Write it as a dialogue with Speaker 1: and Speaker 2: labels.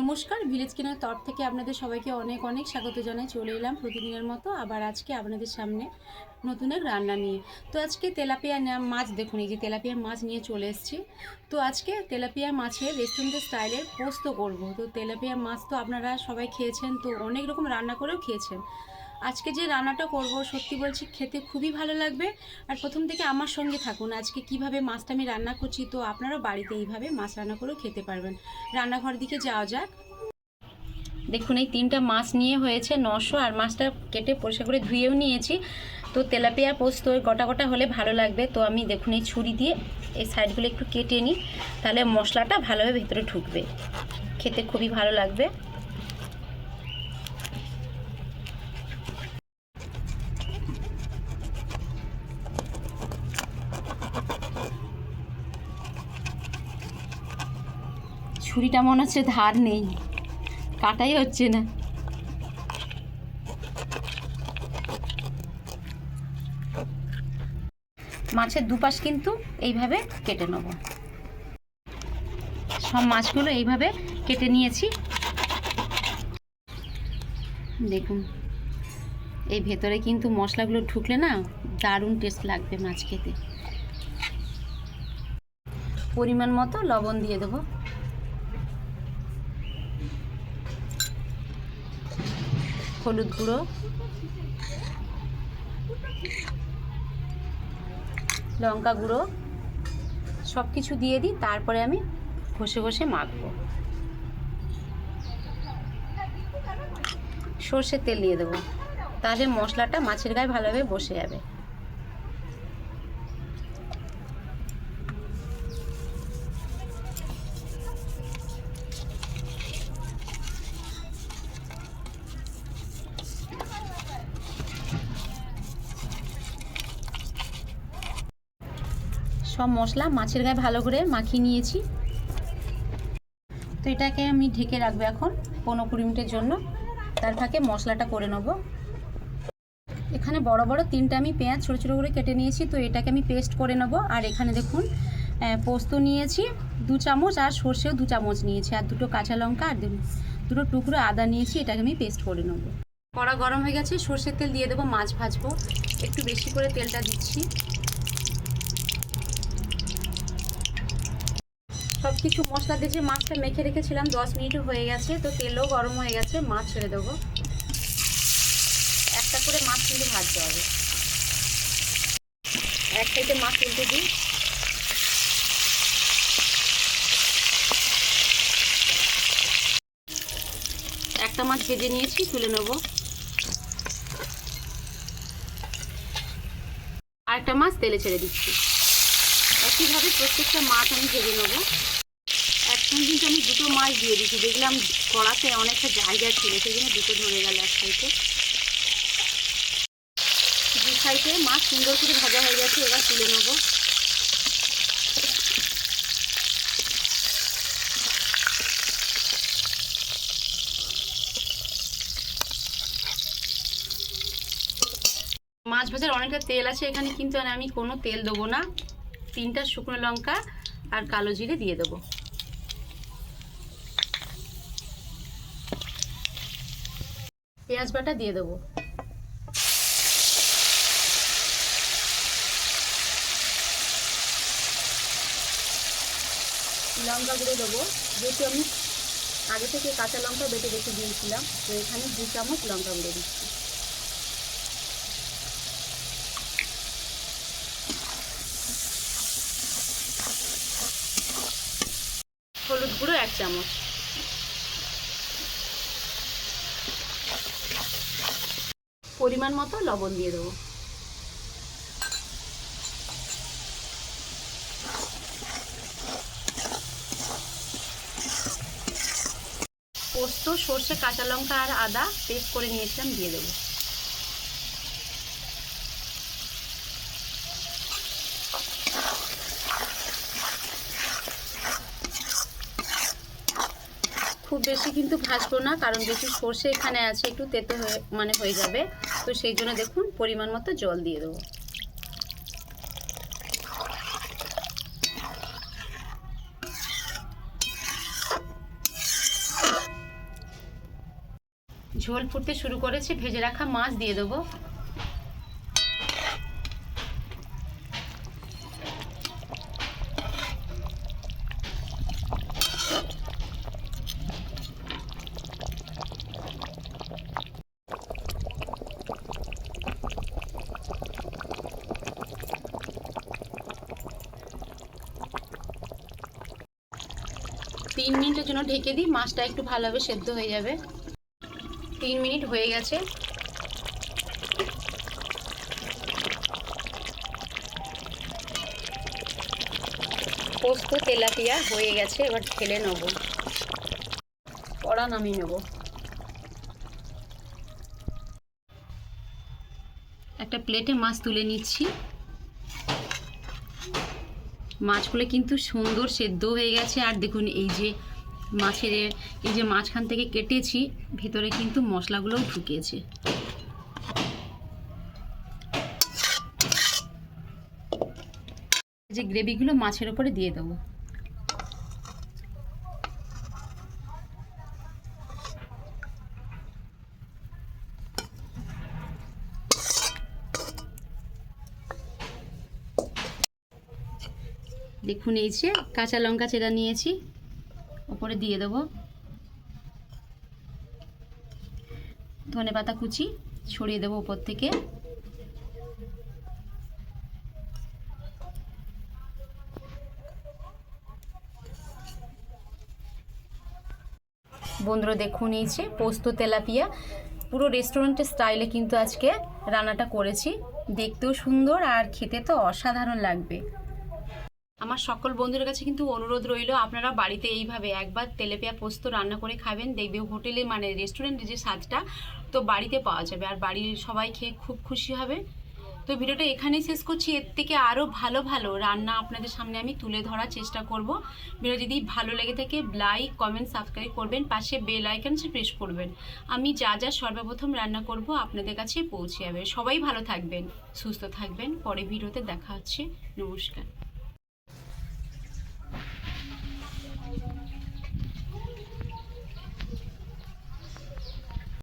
Speaker 1: নমস্কার ভিলেজ কেনার তরফ থেকে আপনাদের সবাইকে অনেক অনেক স্বাগত জানাই। চলে এলাম প্রতিদিনের মতো আবার আজকে আপনাদের সামনে নতুন এক রান্না নিয়ে। তো আজকে তেলাপিয়া মাছ দেখুন, এই যে তেলাপিয়া মাছ নিয়ে চলে এসেছি। তো আজকে তেলাপিয়া মাছের রেস্টুরেন্টের স্টাইলের পোস্ত করব। তো তেলাপিয়া মাছ তো আপনারা সবাই খেয়েছেন, তো অনেক রকম রান্না করেও খেয়েছেন। আজকে যে রান্নাটা করব, সত্যি বলছি খেতে খুবই ভালো লাগবে। আর প্রথম থেকে আমার সঙ্গে থাকুন, আজকে কীভাবে মাছটা আমি রান্না করছি, তো আপনারাও বাড়িতে এইভাবে মাছ রান্না করেও খেতে পারবেন। রান্নাঘর দিকে যাওয়া যাক। দেখুন, এই তিনটা মাছ নিয়ে হয়েছে নশো, আর মাছটা কেটে পরিষ্কার করে ধুয়েও নিয়েছি। তো তেলাপিয়া পোস্ত গোটা গোটা হলে ভালো লাগবে। তো আমি দেখুন, এই ছুরি দিয়ে এই সাইডগুলো একটু কেটে নিই, তাহলে মশলাটা ভালোভাবে ভেতরে ঢুকবে। খেতে খুবই ভালো লাগবে। ছুরিটা মনে হচ্ছে ধার নেই। কাটাই হচ্ছে না। মাছের দুপাশ কিন্তু এইভাবে কেটে নেব। সব মাছগুলো এইভাবে কেটে নিয়েছি। দেখুন, এই ভেতরে কিন্তু মশলাগুলো ঢুকলে না দারুণ টেস্ট লাগবে মাছ খেতে। পরিমাণ মতো লবণ দিয়ে দেবো। হলুদ গুঁড়ো। লঙ্কা গুঁড়ো। সব কিছু দিয়ে দিই, তারপরে আমি ঘষে ঘষে মাখবো। সর্ষের তেল দিয়ে দেবো। তাহলে মশলাটা মাছের গায়ে ভালোভাবে বসে যাবে। সব মশলা মাছের গায়ে ভালো করে মাখিয়ে নিয়েছি। তো এটাকে আমি ঢেকে রাখব এখন পনেরো কুড়ি মিনিটের জন্য। তার ফাঁকে মশলাটা করে নেব। এখানে বড় বড় তিনটা আমি পেঁয়াজ ছোটো ছোটো করে কেটে নিয়েছি। তো এটাকে আমি পেস্ট করে নেব। আর এখানে দেখুন পোস্ত নিয়েছি, দু চামচ আর সর্ষেও দু চামচ নিয়েছি। আর দুটো কাঁচা লঙ্কা আর দুটো টুকরো আদা নিয়েছি, এটাকে আমি পেস্ট করে নেব। কড়া গরম হয়ে গেছে, সর্ষের তেল দিয়ে দেবো মাছ ভাজবো। একটু বেশি করে তেলটা দিচ্ছি সব কিছু মশলা দিয়ে যে মাছটা মেখে রেখেছিলাম, দশ মিনিটও হয়ে গেছে, তো তেলও গরম হয়ে গেছে, মাছ ছেড়ে দেবো। একটা করে মাছ কিন্তু ভাজতে হবে। এক সাইডে মাছ তুলতে দিই। একটা মাছ ভেজে নিয়েছি, তুলে নেব। আরেকটা মাছ তেলে ছেড়ে দিচ্ছি। একইভাবে প্রত্যেকটা মাছ আমি ভেজে নেব। একসঙ্গে কিন্তু আমি দুটো মাছ দিয়ে দিচ্ছি দেখলাম কড়াতে অনেকটা জায়গা ছিল, সেই জন্য দুটো ধরে গেল এক সাইডে। দু সাইডে মাছ সুন্দর করে ভাজা হয়ে গেছে, এবার তুলে নেব। মাছ ভাজার অনেকটা তেল আছে এখানে, কিন্তু আমি কোনো তেল দেবো না। তিনটা শুকনো লঙ্কা আর কালো জিরে দিয়ে দেবো। পেঁয়াজ বাটা দিয়ে দেবো। লঙ্কা গুঁড়ো দেবো। যেহেতু আমি আগে থেকে কাঁচা লঙ্কা বেটে রেখে দিয়েছিলাম, তো এখানে দু চামচ লঙ্কা গুঁড়ো দিচ্ছি। হলুদ গুঁড়ো এক চামচ। পরিমাণ মতো লবণ দিয়ে দেবো। পোস্ত, সর্ষে, কাঁচা লঙ্কা আর আদা পেস্ট করে নিয়েছিলাম, দিয়ে দেবো। খুব বেশি কিন্তু ভাজবো না, কারণ বেশি সর্ষে এখানে আছে, একটু তেতো হয়ে মানে হয়ে যাবে। তো সেই জন্য দেখুন, পরিমাণ মতো জল দিয়ে দেবো। ঝোল ফুটতে শুরু করেছে, ভেজে রাখা মাছ দিয়ে দেবো। তিন মিনিটের জন্য ঢেকে দিই, মাছটা একটু ভালোভাবে সেদ্ধ হয়ে যাবে। তিন মিনিট হয়ে গেছে। পোস্ত, তেলাপিয়া হয়ে গেছে, এবার ঢেলে নেব। কড়া নামিয়ে নেব। একটা প্লেটে মাছ তুলে নিচ্ছি। মাছগুলো কিন্তু সুন্দর সেদ্ধ হয়ে গেছে। আর দেখুন, এই যে মাছের, এই যে মাঝখান থেকে কেটেছি, ভিতরে কিন্তু মশলাগুলোও ঢুকিয়েছে যে গ্রেভিগুলো মাছের ওপরে দিয়ে দেবো। দেখুন এই যে কাঁচা লঙ্কা চেরা নিয়েছি, ওপরে দিয়ে দেবো। ধনে পাতা কুচি ছড়িয়ে দেবো ওপর থেকে। বন্ধুরা দেখুন এই যে পোস্ত তেলাপিয়া, পুরো রেস্টুরেন্টের স্টাইলে কিন্তু আজকে রান্নাটা করেছি। দেখতেও সুন্দর আর খেতে তো অসাধারণ লাগবে। আমার সকল বন্ধুদের কাছে কিন্তু অনুরোধ রইল, আপনারা বাড়িতে এইভাবে একবার তেলেপিয়া পোস্ত রান্না করে খাবেন। দেখবে হোটেলে মানে রেস্টুরেন্টে যে স্বাদটা, তো বাড়িতে পাওয়া যাবে। আর বাড়ির সবাই খেয়ে খুব খুশি হবে। তো ভিডিওটা এখানেই শেষ করছি। এর থেকে আরও ভালো ভালো রান্না আপনাদের সামনে আমি তুলে ধরার চেষ্টা করব। ভিডিও যদি ভালো লেগে থাকে লাইক কমেন্ট সাবস্ক্রাইব করবেন। পাশে বেল আইকন প্রেস করবেন। আমি যা যা সর্বপ্রথম রান্না করব আপনাদের কাছে পৌঁছে যাবে। সবাই ভালো থাকবেন, সুস্থ থাকবেন। পরে ভিডিওতে দেখা হচ্ছে। নমস্কার।